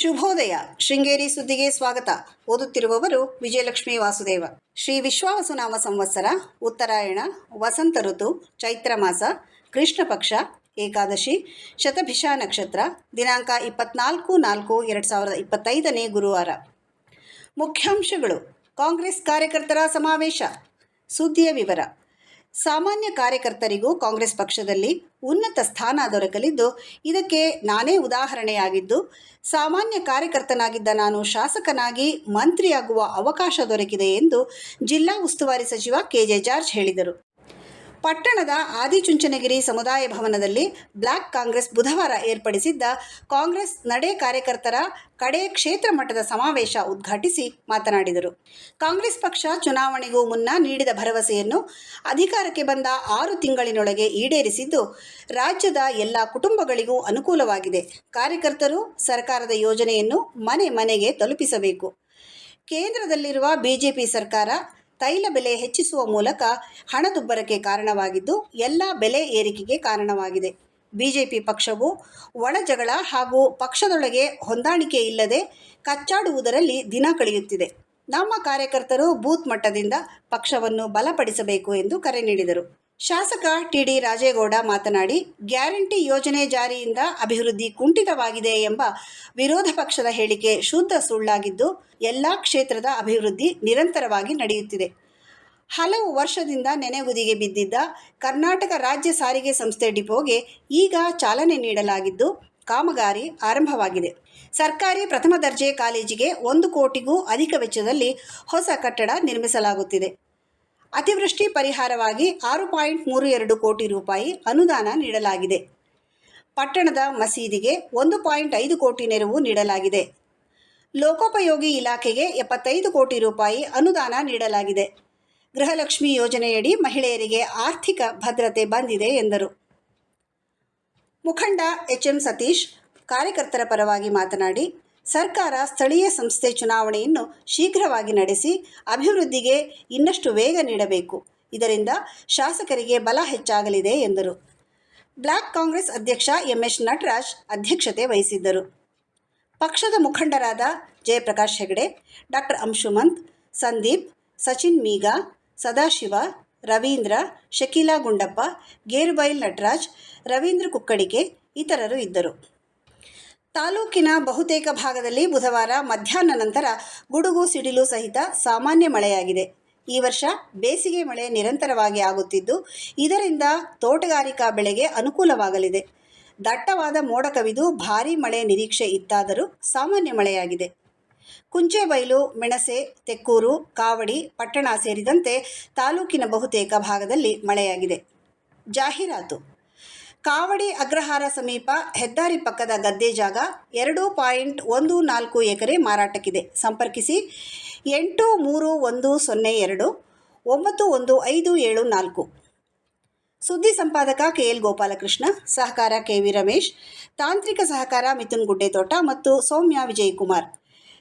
ಶುಭೋದಯ. ಶೃಂಗೇರಿ ಸುದ್ದಿಗೆ ಸ್ವಾಗತ. ಓದುತ್ತಿರುವವರು ವಿಜಯಲಕ್ಷ್ಮಿ ವಾಸುದೇವ. ಶ್ರೀ ವಿಶ್ವಾವಸುನಾಮ ಸಂವತ್ಸರ, ಉತ್ತರಾಯಣ, ವಸಂತ ಋತು, ಚೈತ್ರ ಮಾಸ, ಕೃಷ್ಣ ಪಕ್ಷ, ಏಕಾದಶಿ, ಶತಭಿಷ ನಕ್ಷತ್ರ, ದಿನಾಂಕ ಇಪ್ಪತ್ನಾಲ್ಕು ನಾಲ್ಕು ಎರಡು ಸಾವಿರದ ಇಪ್ಪತ್ತೈದನೇ ಗುರುವಾರ. ಮುಖ್ಯಾಂಶಗಳು. ಕಾಂಗ್ರೆಸ್ ಕಾರ್ಯಕರ್ತರ ಸಮಾವೇಶ. ಸುದ್ದಿಯ ವಿವರ. ಸಾಮಾನ್ಯ ಕಾರ್ಯಕರ್ತರಿಗೂ ಕಾಂಗ್ರೆಸ್ ಪಕ್ಷದಲ್ಲಿ ಉನ್ನತ ಸ್ಥಾನ ದೊರಕಲಿದ್ದು, ಇದಕ್ಕೆ ನಾನೇ ಉದಾಹರಣೆಯಾಗಿದ್ದು, ಸಾಮಾನ್ಯ ಕಾರ್ಯಕರ್ತನಾಗಿದ್ದ ನಾನು ಶಾಸಕನಾಗಿ ಮಂತ್ರಿಯಾಗುವ ಅವಕಾಶ ದೊರಕಿದೆ ಎಂದು ಜಿಲ್ಲಾ ಉಸ್ತುವಾರಿ ಸಚಿವ ಕೆಜೆ ಜಾರ್ಜ್ ಹೇಳಿದರು. ಪಟ್ಟಣದ ಆದಿಚುಂಚನಗಿರಿ ಸಮುದಾಯ ಭವನದಲ್ಲಿ ಬ್ಲಾಕ್ ಕಾಂಗ್ರೆಸ್ ಬುಧವಾರ ಏರ್ಪಡಿಸಿದ್ದ ಕಾಂಗ್ರೆಸ್ ನಡೆ ಕಾರ್ಯಕರ್ತರ ಕಡೆ ಕ್ಷೇತ್ರ ಮಟ್ಟದ ಸಮಾವೇಶ ಉದ್ಘಾಟಿಸಿ ಮಾತನಾಡಿದರು. ಕಾಂಗ್ರೆಸ್ ಪಕ್ಷ ಚುನಾವಣೆಗೂ ಮುನ್ನ ನೀಡಿದ ಭರವಸೆಯನ್ನು ಅಧಿಕಾರಕ್ಕೆ ಬಂದ ಆರು ತಿಂಗಳಿನೊಳಗೆ ಈಡೇರಿಸಿದ್ದು, ರಾಜ್ಯದ ಎಲ್ಲ ಕುಟುಂಬಗಳಿಗೂ ಅನುಕೂಲವಾಗಿದೆ. ಕಾರ್ಯಕರ್ತರು ಸರ್ಕಾರದ ಯೋಜನೆಯನ್ನು ಮನೆ ಮನೆಗೆ ತಲುಪಿಸಬೇಕು. ಕೇಂದ್ರದಲ್ಲಿರುವ ಬಿಜೆಪಿ ಸರ್ಕಾರ ತೈಲ ಬೆಲೆ ಹೆಚ್ಚಿಸುವ ಮೂಲಕ ಹಣದುಬ್ಬರಕ್ಕೆ ಕಾರಣವಾಗಿದ್ದು ಎಲ್ಲ ಬೆಲೆ ಏರಿಕೆಗೆ ಕಾರಣವಾಗಿದೆ. ಬಿಜೆಪಿ ಪಕ್ಷವು ಒಳಜಗಳ ಹಾಗೂ ಪಕ್ಷದೊಳಗೆ ಹೊಂದಾಣಿಕೆ ಇಲ್ಲದೆ ಕಚ್ಚಾಡುವುದರಲ್ಲಿ ದಿನ ಕಳೆಯುತ್ತಿದೆ. ನಮ್ಮ ಕಾರ್ಯಕರ್ತರು ಬೂತ್ ಮಟ್ಟದಿಂದ ಪಕ್ಷವನ್ನು ಬಲಪಡಿಸಬೇಕು ಎಂದು ಕರೆ ನೀಡಿದರು. ಶಾಸಕ ಟಿಡಿ ರಾಜೇಗೌಡ ಮಾತನಾಡಿ, ಗ್ಯಾರಂಟಿ ಯೋಜನೆ ಜಾರಿಯಿಂದ ಅಭಿವೃದ್ಧಿ ಕುಂಠಿತವಾಗಿದೆ ಎಂಬ ವಿರೋಧ ಪಕ್ಷದ ಹೇಳಿಕೆ ಶುದ್ಧ ಸುಳ್ಳಾಗಿದ್ದು, ಎಲ್ಲ ಕ್ಷೇತ್ರದ ಅಭಿವೃದ್ಧಿ ನಿರಂತರವಾಗಿ ನಡೆಯುತ್ತಿದೆ. ಹಲವು ವರ್ಷದಿಂದ ನೆನೆಗುದಿಗೆ ಬಿದ್ದಿದ್ದ ಕರ್ನಾಟಕ ರಾಜ್ಯ ಸಾರಿಗೆ ಸಂಸ್ಥೆ ಡಿಪೋಗೆ ಈಗ ಚಾಲನೆ ನೀಡಲಾಗಿದ್ದು, ಕಾಮಗಾರಿ ಆರಂಭವಾಗಿದೆ. ಸರ್ಕಾರಿ ಪ್ರಥಮ ದರ್ಜೆ ಕಾಲೇಜಿಗೆ ಒಂದು ಕೋಟಿಗೂ ಅಧಿಕ ವೆಚ್ಚದಲ್ಲಿ ಹೊಸ ಕಟ್ಟಡ ನಿರ್ಮಿಸಲಾಗುತ್ತಿದೆ. ಅತಿವೃಷ್ಟಿ ಪರಿಹಾರವಾಗಿ ಆರು ಪಾಯಿಂಟ್ ಮೂರು ಎರಡು ಕೋಟಿ ರೂಪಾಯಿ ಅನುದಾನ ನೀಡಲಾಗಿದೆ. ಪಟ್ಟಣದ ಮಸೀದಿಗೆ ಒಂದು ಪಾಯಿಂಟ್ ಐದು ಕೋಟಿ ನೆರವು ನೀಡಲಾಗಿದೆ. ಲೋಕೋಪಯೋಗಿ ಇಲಾಖೆಗೆ ಎಪ್ಪತ್ತೈದು ಕೋಟಿ ರೂಪಾಯಿ ಅನುದಾನ ನೀಡಲಾಗಿದೆ. ಗೃಹಲಕ್ಷ್ಮಿ ಯೋಜನೆಯಡಿ ಮಹಿಳೆಯರಿಗೆ ಆರ್ಥಿಕ ಭದ್ರತೆ ಬಂದಿದೆ ಎಂದರು. ಮುಖಂಡ ಎಚ್ ಎಂ ಸತೀಶ್, ಕಾರ್ಯಕರ್ತರ ಪರವಾಗಿ ಮಾತನಾಡಿ ಸರ್ಕಾರ ಸ್ಥಳೀಯ ಸಂಸ್ಥೆ ಚುನಾವಣೆಯನ್ನು ಶೀಘ್ರವಾಗಿ ನಡೆಸಿ ಅಭಿವೃದ್ಧಿಗೆ ಇನ್ನಷ್ಟು ವೇಗ ನೀಡಬೇಕು. ಇದರಿಂದ ಶಾಸಕರಿಗೆ ಬಲ ಹೆಚ್ಚಾಗಲಿದೆ ಎಂದರು. ಬ್ಲಾಕ್ ಕಾಂಗ್ರೆಸ್ ಅಧ್ಯಕ್ಷ ಎಂಎಸ್ ನಟರಾಜ್ ಅಧ್ಯಕ್ಷತೆ ವಹಿಸಿದ್ದರು. ಪಕ್ಷದ ಮುಖಂಡರಾದ ಜಯಪ್ರಕಾಶ್ ಹೆಗಡೆ ಡಾಕ್ಟರ್ ಅಂಶುಮಂತ್, ಸಂದೀಪ್, ಸಚಿನ್ ಮೀಗಾ, ಸದಾಶಿವ, ರವೀಂದ್ರ, ಶಕೀಲಾ ಗುಂಡಪ್ಪ, ಗೇರುಬೈಲ್ ನಟರಾಜ್, ರವೀಂದ್ರ ಕುಕ್ಕಡಿಕೆ ಇತರರು ಇದ್ದರು. ತಾಲೂಕಿನ ಬಹುತೇಕ ಭಾಗದಲ್ಲಿ ಬುಧವಾರ ಮಧ್ಯಾಹ್ನ ನಂತರ ಗುಡುಗು ಸಿಡಿಲು ಸಹಿತ ಸಾಮಾನ್ಯ ಮಳೆಯಾಗಿದೆ. ಈ ವರ್ಷ ಬೇಸಿಗೆ ಮಳೆ ನಿರಂತರವಾಗಿ ಆಗುತ್ತಿದ್ದು, ಇದರಿಂದ ತೋಟಗಾರಿಕಾ ಬೆಳೆಗೆ ಅನುಕೂಲವಾಗಲಿದೆ. ದಟ್ಟವಾದ ಮೋಡ ಕವಿದು ಭಾರೀ ಮಳೆ ನಿರೀಕ್ಷೆ ಇತ್ತಾದರೂ ಸಾಮಾನ್ಯ ಮಳೆಯಾಗಿದೆ. ಕುಂಚೆಬೈಲು, ಮೆಣಸೆ, ತೆಕ್ಕೂರು, ಕಾವಡಿ, ಪಟ್ಟಣ ಸೇರಿದಂತೆ ತಾಲೂಕಿನ ಬಹುತೇಕ ಭಾಗದಲ್ಲಿ ಮಳೆಯಾಗಿದೆ. ಜಾಹೀರಾತು ಕಾವಡಿ ಅಗ್ರಹಾರ ಸಮೀಪ ಹೆದ್ದಾರಿ ಪಕ್ಕದ ಗದ್ದೆ ಜಾಗ ಎರಡು ಪಾಯಿಂಟ್ ಒಂದು ನಾಲ್ಕು ಎಕರೆ ಮಾರಾಟಕ್ಕಿದೆ. ಸಂಪರ್ಕಿಸಿ ಎಂಟು ಮೂರು ಒಂದು ಸೊನ್ನೆ ಎರಡು ಒಂಬತ್ತು ಒಂದು ಐದು ಏಳು ನಾಲ್ಕು. ಸುದ್ದಿ ಸಂಪಾದಕ ಕೆ ಎಲ್ ಗೋಪಾಲಕೃಷ್ಣ, ಸಹಕಾರ ಕೆ ವಿ ರಮೇಶ್, ತಾಂತ್ರಿಕ ಸಹಕಾರ ಮಿಥುನ್ ಗುಡ್ಡೆತೋಟ ಮತ್ತು ಸೌಮ್ಯ ವಿಜಯಕುಮಾರ್.